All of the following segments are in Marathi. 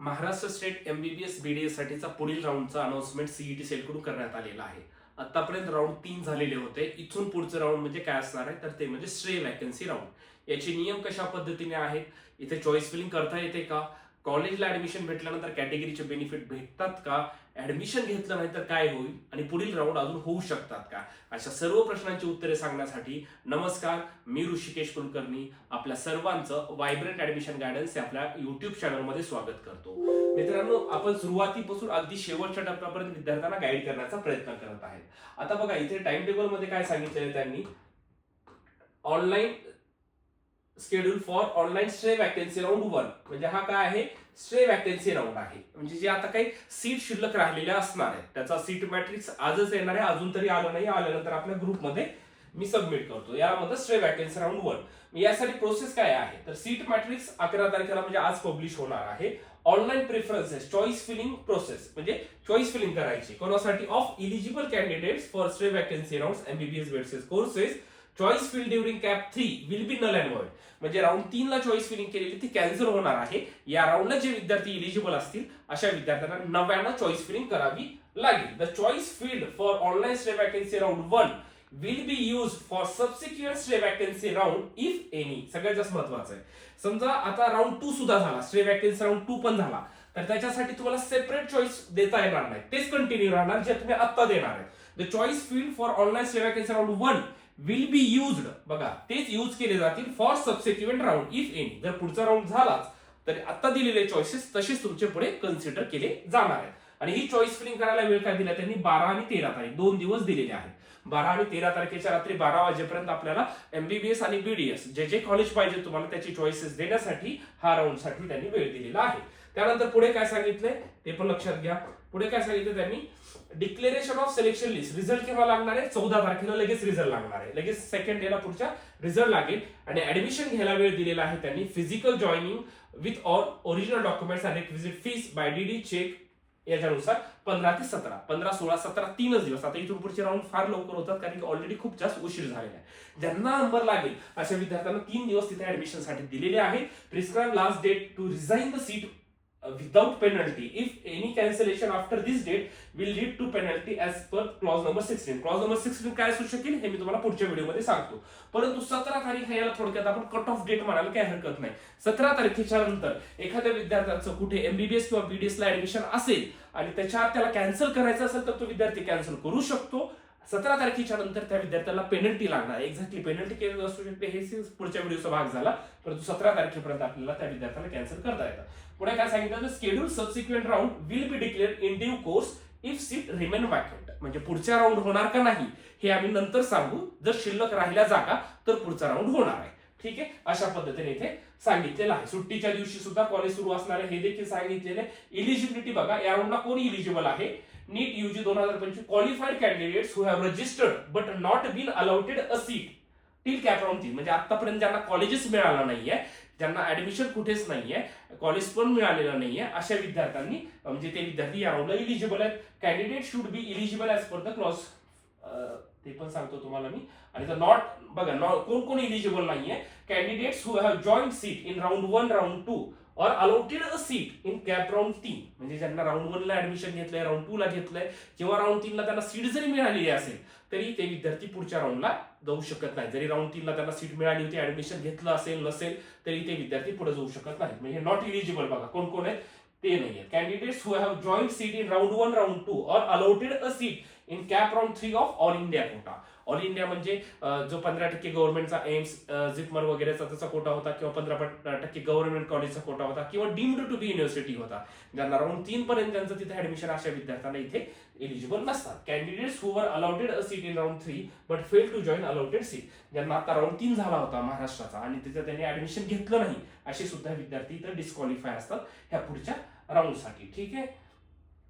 महाराष्ट्र स्टेट एमबीबीएस बीडीएस साठीचा पुढील राऊंडचा अनाउन्समेंट सीईटी सेलकडून करण्यात आलेला आहे. आतापर्यंत राऊंड तीन झालेले होते. इथून पुढचं राऊंड म्हणजे काय असणार आहे? तर ते म्हणजे स्ट्रे वॅकन्सी राऊंड याचे नियम कशा पद्धतीने आहेत? इथे चॉईस फिलिंग करता येते का? कॉलेजला ऍडमिशन भेटल्यानंतर कॅटेगरीचे बेनिफिट भेटतात का? ऍडमिशन घेतलं नाही तर काय होईल? आणि पुढील राऊंड अजून होऊ शकतात का? अशा सर्व प्रश्नांची उत्तरे सांगण्यासाठी नमस्कार मी ऋषिकेश कुलकर्णी. आपल्या सर्वांचं व्हायब्रंट ऍडमिशन गायडन्स आपल्या युट्यूब चॅनलमध्ये स्वागत करतो. मित्रांनो आपण सुरुवातीपासून अगदी शेवटच्या टप्प्यापर्यंत विद्यार्थ्यांना गाईड करण्याचा प्रयत्न करत आहेत. आता बघा इथे टाइम टेबलमध्ये काय सांगितलेलं त्यांनी? Online schedule for online stray vacancy round one म्हणजे हा काय आहे? स्ट्रे वॅकन्सी राऊंड आहे. म्हणजे जे आता काही सीट शिल्लक राहिलेल्या असणार आहेत. त्याचा सीट मॅट्रिक्स आजच येणार आहे. अजून तरी आलं नाही. आल्यानंतर आपल्या ग्रुपमध्ये मी सबमिट करतो. यामध्ये स्ट्रे वॅकन्सी राऊंड वन यासाठी प्रोसेस काय आहे? तर सीट मॅट्रिक्स अकरा तारखेला म्हणजे आज पब्लिश होणार आहे. Online preferences choice filling process म्हणजे चॉईस फिलिंग करायची. कोणासाठी? Of eligible candidates for stray vacancy round MBBS BDS courses choice fill during cap three will be null and void म्हणजे राऊंड तीन ला चॉईस फिलिंग केलेली ती कॅन्सल होणार आहे. या राऊंडला जे विद्यार्थी इलिजिबल असतील अशा विद्यार्थ्यांना नव्यानं चॉईस फिलिंग करावी लागेल. The choice filled for online stay vacancy round one will be use for subsequent stay vacancy round if any सगळ्यात जास्त महत्वाचं आहे. समजा आता राऊंड टू सुद्धा झाला स्टे वॅकन्सी राऊंड टू पण झाला. तर त्याच्यासाठी तुम्हाला सेपरेट चॉईस देता येणार नाही. तेच कंटिन्यू राहणार जे तुम्ही आत्ता देणार आहे. The choice filled for online stay vacancy round one will be used बघा तेच यूज केले जातील for subsequent round if any जर पुढचा राऊंड झालाच तर आता दिलेले चॉईसेस तसेच तुमचे पुढे कन्सिडर केले जाणार आहेत. आणि ही चॉईस फिलिंग करायला वेळ काय दिला? त्यांनी बारा आणि तेरा तारीख दोन दिवस दिलेले आहेत. बारा आणि तेरा तारखेच्या रात्री बारा वाजेपर्यंत आपल्याला एमबीबीएस आणि बीडीएस जे जे कॉलेज पाहिजे तुम्हाला त्याची चॉईसेस देण्यासाठी हा राऊंडसाठी त्यांनी वेळ दिलेला आहे. त्यानंतर पुढे काय सांगितलंय? ते पण लक्षात घ्या. पुढे काय सांगितलं त्यांनी? Declaration of selection list result केव्हा लागणार आहे? चौदा तारखेला लगेच रिझल्ट लागणार आहे. लगेच सेकंड डेला पुढच्या रिझल्ट लागेल. आणि ऍडमिशन घ्यायला वेळ दिलेला आहे त्यांनी. Physical joining with all original documents and requisite fees by DD cheque याच्यानुसार पंधरा ते सतरा. पंधरा सोळा सतरा तीनच दिवस. आता इथून पुढचे राऊंड फार लवकर होतात कारण की ऑलरेडी खूप जास्त उशीर झालेला आहे. ज्यांना नंबर लागेल अशा विद्यार्थ्यांना तीन दिवस तिथे ऍडमिशनसाठी दिलेले आहे. Prescribe last date to resign the seat without penalty if any cancellation after this date will lead to penalty as per clause number sixteen clause number sixteen काय असू शकेल हे मी तुम्हाला पुढच्या व्हिडिओमध्ये सांगतो. परंतु सतरा तारीख याला थोडक्यात आपण कट ऑफ डेट म्हणायला काही हरकत नाही. सतरा तारखेच्या नंतर एखाद्या विद्यार्थ्याचं कुठे एमबीबीएस किंवा बीडीएस ला ऍडमिशन असेल आणि त्याच्या त्याला कॅन्सल करायचं असेल तर तो विद्यार्थी कॅन्सल करू शकतो. सतरा तारखेच्या नंतर त्या विद्यार्थ्याला पेनल्टी लागणार. एक्झॅक्टली पेनल्टी केली असू शकते हे पुढच्या व्हिडिओचा भाग झाला परंतु सतरा तारखेपर्यंत आपल्याला त्या विद्यार्थ्याला कॅन्सल करता येतं. पुढे काय सांगितलं? Schedule subsequent round will be declare in due course if seat remain vacant म्हणजे पुढच्या राऊंड होणार का नाही हे आम्ही नंतर सांगू. जर शिल्लक राहिल्या जागा तर पुढचा राऊंड होणार आहे. ठीक आहे? अशा पद्धतीने इथे सांगितलेलं आहे. सुट्टीच्या दिवशी सुद्धा कॉलेज सुरू असणार आहे. हे देखील सांगितलेले इलिजिबिलिटी बघा या राऊंडला कोण इलिजिबल आहे? नीट युजी दोन हजार पंचवीस qualified candidates who have registered but not been allotted a seat till cap round तीन. म्हणजे आतापर्यंत ज्यांना कॉलेजेस मिळाला नाहीये ज्यांना ऍडमिशन कुठेच नाहीये कॉलेज पण मिळालेलं नाहीये अशा विद्यार्थ्यांनी म्हणजे ते विद्यार्थी या राऊंडला इलिजिबल आहेत. Candidate should be eligible as per the clause ते पण सांगतो तुम्हाला मी. आणि द नॉट बघा नॉट कोण कोण इलिजिबल नाहीये candidates who have join seat in round one round two or allotted a seat in cap round तीन म्हणजे ज्यांना राऊंड वनला ऍडमिशन घेतलंय राऊंड टू ला घेतलंय किंवा राऊंड तीनला त्यांना सीट जरी मिळालेली असेल तरी ते विद्यार्थी पुढच्या राऊंडला जाऊ शकत नाही जरी राऊंड तीनला त्यांना सीट मिळाली होती ऍडमिशन घेतलं असेल नसेल तरी ते विद्यार्थी पुढे जाऊ शकत नाहीत. म्हणजे नॉट इलिजिबल बघा कोण कोण आहेत ते नाही आहेत candidates who have join seat in round one round two or allotted a seat in cap round three of all India quota all India म्हणजे जो पंधरा टक्के गव्हर्नमेंटचा एम्स झिपमर वगैरेचा त्याचा कोटा होता किंवा पंधरा टक्के गव्हर्नमेंट कॉलेजचा कोटा होता किंवा डीम्ड टू बी युनिव्हर्सिटी होता. ज्यांना राऊंड तीन पर्यंत ज्यांचं तिथे ऍडमिशन अशा विद्यार्थ्यांना इथे एलिजिबल नसतात. Candidates whoever allotted a seat in round three but fail to join allotted seat ज्यांना आता राऊंड तीन झाला होता महाराष्ट्राचा आणि तिथे त्यांनी ऍडमिशन घेतलं नाही असे सुद्धा विद्यार्थी इथं डिस्क्वालिफाय असतात ह्या पुढच्या राऊंडसाठी ठीक आहे?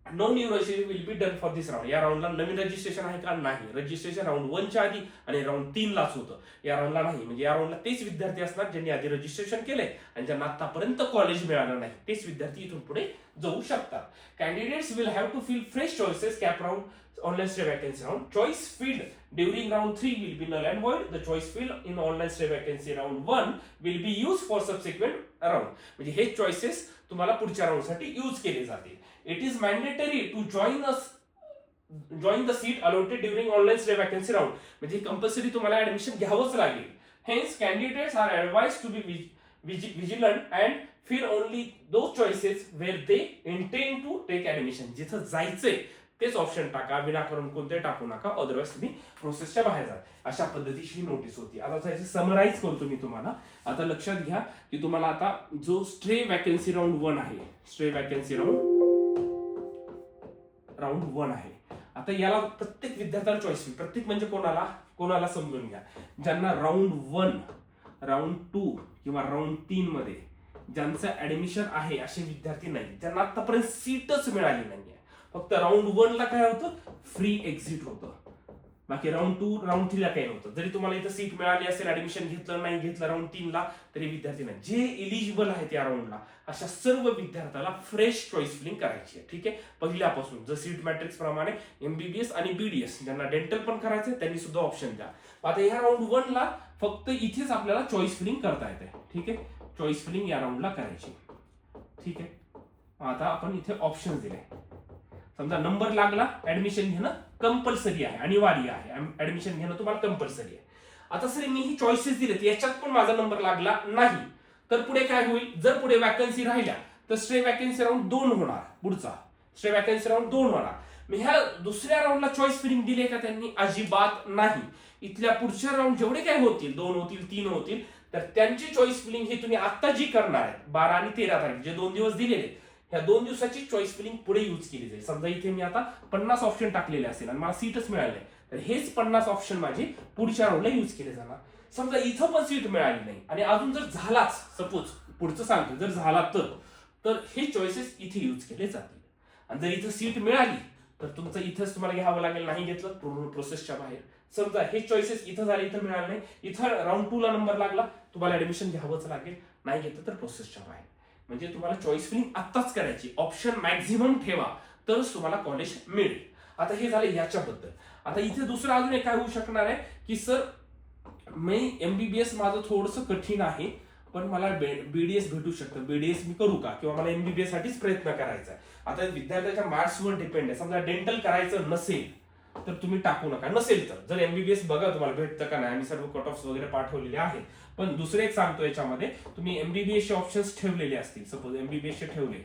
No new registration will be done for this round या राऊंडला नवीन रजिस्ट्रेशन आहे का? नाही. रजिस्ट्रेशन राऊंड वनच्या आधी आणि राऊंड तीनलाच होतं. या राऊंडला नाही. म्हणजे या राऊंडला तेच विद्यार्थी असणार ज्यांनी आधी रजिस्ट्रेशन केले आणि ज्यांना आतापर्यंत कॉलेज मिळालं नाही. तेच विद्यार्थी इथून पुढे जाऊ शकतात. Candidates will have to fill fresh choices cap round online stay vacancy round choice filled during round three will be null and void. The choice filled in online stay vacancy round one will be use for subsequent round म्हणजे हे चॉईसेस तुम्हाला पुढच्या राऊंडसाठी यूज केले जातील. It is mandatory to join us join the seat allotted during online stay vacancy round म्हणजे कंपल्सरी तुम्हाला ऍडमिशन घ्यावंच लागेल. Hence candidates are advise to be vigilant and fill only those choices where they intend to take admission जिथं जायचंय तेच ऑप्शन टाका. विनाकारण कोणते टाकू नका. अदरवाईज तुम्ही प्रोसेसच्या बाहेर जा अशा पद्धतीची नोटीस होती. आता त्याची समराईज करतो मी तुम्हाला. आता लक्षात घ्या की तुम्हाला आता जो स्ट्रे वॅकन्सी राऊंड वन आहे stray vacancy round round one आहे. आता याला प्रत्येक विद्यार्थ्याला चॉईस प्रत्येक म्हणजे कोणाला? कोणाला समजून घ्या. ज्यांना राऊंड वन राऊंड टू किंवा राऊंड तीन मध्ये ज्यांचं ऍडमिशन आहे असे विद्यार्थी नाही ज्यांना आतापर्यंत सीटच मिळाली नाहीये. फक्त राऊंड वन ला काय होतं? फ्री एक्झिट होतं. बाकी राऊंड टू राऊंड थ्रीला काही नव्हतं. जरी तुम्हाला इथं सीट मिळाली असेल ऍडमिशन घेतलं नाही घेतलं राऊंड तीनला तरी विद्यार्थी जे एलिजिबल आहेत या राऊंडला अशा सर्व विद्यार्थ्याला फ्रेश चॉईस फिलिंग करायची आहे. ठीक आहे? पहिल्यापासून जर सीट मॅट्रिक्स प्रमाणे एमबीबीएस आणि बीडीएस ज्यांना डेंटल पण करायचंय त्यांनी सुद्धा ऑप्शन द्या. आता ह्या राऊंड वनला फक्त इथेच आपल्याला चॉईस फिलिंग करता येते ठीक आहे? चॉईस फिलिंग या राऊंडला करायची. ठीक आहे? आता आपण इथे ऑप्शन दिले. समजा नंबर लागला ऍडमिशन घेणं कंपल्सरी आहे अनिवार्य आहे. ऍडमिशन घेणं तुम्हाला कंपल्सरी आहे. आता सर मी ही चॉईसेस दिलेत याच्यात पण माझा नंबर लागला नाही. तर पुढे काय होईल? जर पुढे वॅकन्सी राहिल्या तर स्ट्रे वॅकन्सी राऊंड दोन होणार पुढचा. स्ट्रे वॅकन्सी राऊंड दोन होणार. मी ह्या दुसऱ्या राऊंडला चॉईस फिलिंग दिली का त्यांनी? अजिबात नाही. इथल्या पुढच्या राऊंड जेवढे काय होतील दोन होतील तीन होतील तर त्यांची चॉईस फिलिंग हे तुम्ही आता जी करणार आहे बारा आणि तेरा तारीख जे दोन दिवस दिलेले ह्या दोन दिवसाची चॉईस फिलिंग पुढे यूज केली जाईल. समजा इथे मी आता पन्नास ऑप्शन टाकलेले असेल आणि मला सीटच मिळाले तर हेच पन्नास ऑप्शन माझे पुढच्या राऊंडला यूज केले जाणार. समजा इथं पण सीट मिळाली नाही आणि अजून जर झालाच सपोज पुढचं सांगतो जर झाला तर तर हे चॉईसेस इथे यूज केले जातील. आणि जर इथं सीट मिळाली तर तुमचं इथंच तुम्हाला घ्यावं लागेल नाही घेतलं पूर्ण प्रोसेसच्या बाहेर. समजा हे चॉईसेस इथं झाले इथं मिळालं नाही इथं राऊंड टू ला नंबर लागला तुम्हाला ऍडमिशन घ्यावंच लागेल नाही घेतलं तर प्रोसेसच्या बाहेर. म्हणजे तुम्हाला चॉईस फिलिंग आत्ताच करायची. ऑप्शन मॅक्झिमम ठेवा. तरच तुम्हाला कॉलेज मिळेल. आता हे झालं याच्याबद्दल. आता इथे दुसरं अजून एक काय होऊ शकणार आहे की सर मी एमबीबीएस माझं थोडंसं कठीण आहे पण मला बीडीएस भेटू शकतं. बीडीएस मी करू का? किंवा मला एमबीबीएस साठीच प्रयत्न करायचा आहे. आता विद्यार्थ्याच्या मार्क्सवर डिपेंड आहे. समजा डेंटल करायचं नसेल तर तुम्ही टाकू नका. नसेल तर. जर एमबीबीएस बघा तुम्हाला भेटतं का नाही आम्ही सर्व कट ऑफ वगैरे पाठवलेले आहेत. पण दुसरे एक सांगतो याच्यामध्ये तुम्ही एमबीबीएस चे ऑप्शन्स ठेवलेले असतील. सपोज एमबीबीएस चे ठेवले.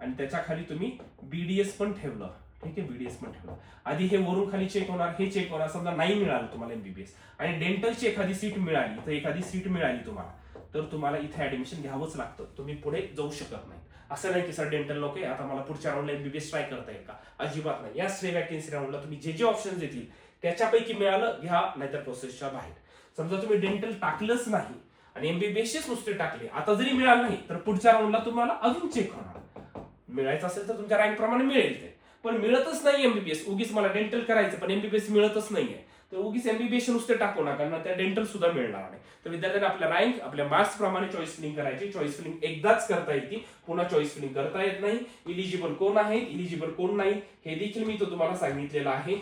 आणि त्याच्याखाली तुम्ही बीडीएस पण ठेवलं. ठीक आहे बीडीएस पण ठेवलं. आधी हे वरून खाली चेक होणार हे चेक होणार. समजा नाही मिळालं तुम्हाला एमबीबीएस आणि डेंटलची एखादी सीट मिळाली तर एखादी सीट मिळाली तुम्हाला. तर तुम्हाला इथे ऍडमिशन घ्यावंच लागतं. तुम्ही पुढे जाऊ शकत नाही. असं नाही की सर डेंटल लोक आहे आता मला पुढच्या राऊंडला एमबीबीएस ट्राय करता येईल का? अजिबात नाही. या श्री वॅकेन्सी राऊंडला तुम्ही जे जे ऑप्शन देतील त्याच्यापैकी मिळालं घ्या नाहीतर प्रोसेसच्या बाहेर. समजा तुम्ही डेंटल टाकलंच नाही आणि एमबीबीएसचेच नुसते टाकले आता जरी मिळालं नाही तर पुढच्या राऊंडला तुम्हाला अजून चेक होणार. मिळायचं असेल तर तुमच्या रँक प्रमाणे मिळेल ते. पण मिळतच नाही एमबीबीएस उगीच मला डेंटल करायचं पण एमबीबीएस मिळतच नाहीये. तर उगीच एमबीबीएस नुसते टाकू नका ना त्या डेंटल सुद्धा मिळणार नाही. तर विद्यार्थ्यांना आपल्या रँक आपल्या मार्क्स प्रमाणे चॉईस फिलिंग करायची. चॉईस फिलिंग एकदाच करता येते. पुन्हा चॉईस फिलिंग करता येत नाही. इलिजिबल कोण आहे? इलिजिबल कोण नाही? हे देखील मी तो तुम्हाला सांगितलेलं आहे.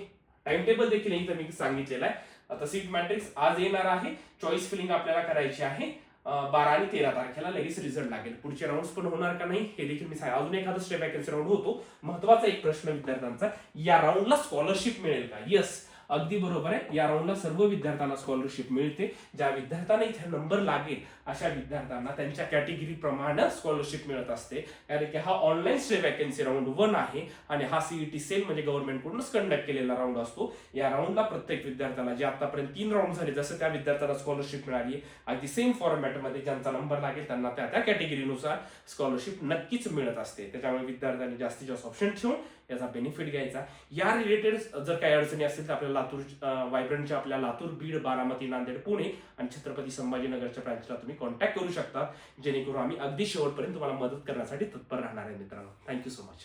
टाइम टेबल देखील इथं मी सांगितलेलं आहे. आता सीट मॅट्रिक्स आज येणार आहे. चॉईस फिलिंग आपल्याला करायची आहे. बारा आणि तेरा तारखेला लगेच रिझल्ट लागेल. पुढचे राऊंड पण होणार का नाही हे देखील मी सांगा अजून एखादा स्टेप वॅकन्सी राऊंड होतो. महत्त्वाचा एक प्रश्न विद्यार्थ्यांचा या राऊंडला स्कॉलरशिप मिळेल का? येस अगदी बरोबर आहे. या राऊंडला सर्व विद्यार्थ्यांना स्कॉलरशिप मिळते. ज्या विद्यार्थ्यांना इथे नंबर लागेल अशा विद्यार्थ्यांना त्यांच्या कॅटेगरी प्रमाणे स्कॉलरशिप मिळत असते. कारण की हा online stay vacancy round one आहे आणि हा सीईटी सेल म्हणजे गव्हर्नमेंटकडूनच कंडक्ट केलेला राऊंड असतो. या राऊंडला प्रत्येक विद्यार्थ्याला जे आतापर्यंत तीन राऊंड झाले जसं त्या विद्यार्थ्याला स्कॉलरशिप मिळाली अगदी सेम फॉर्मॅटमध्ये ज्यांचा नंबर लागेल त्यांना त्या त्या कॅटेगरीनुसार स्कॉलरशिप नक्कीच मिळत असते. त्याच्यामुळे विद्यार्थ्यांनी जास्तीत जास्त ऑप्शन ठेवून याचा बेनिफिट घ्यायचा. या रिलेटेड जर काही अडचणी असतील तर आपल्याला लातूर वायब्रंटच्या आपल्या लातूर बीड बारामती नांदेड पुणे आणि छत्रपती संभाजीनगरच्या ब्रांचला तुम्ही कॉन्टॅक्ट करू शकता. जेणेकरून आम्ही अगदी शेवटपर्यंत तुम्हाला मदत करण्यासाठी तत्पर राहणार आहे मित्रांनो. Thank you so much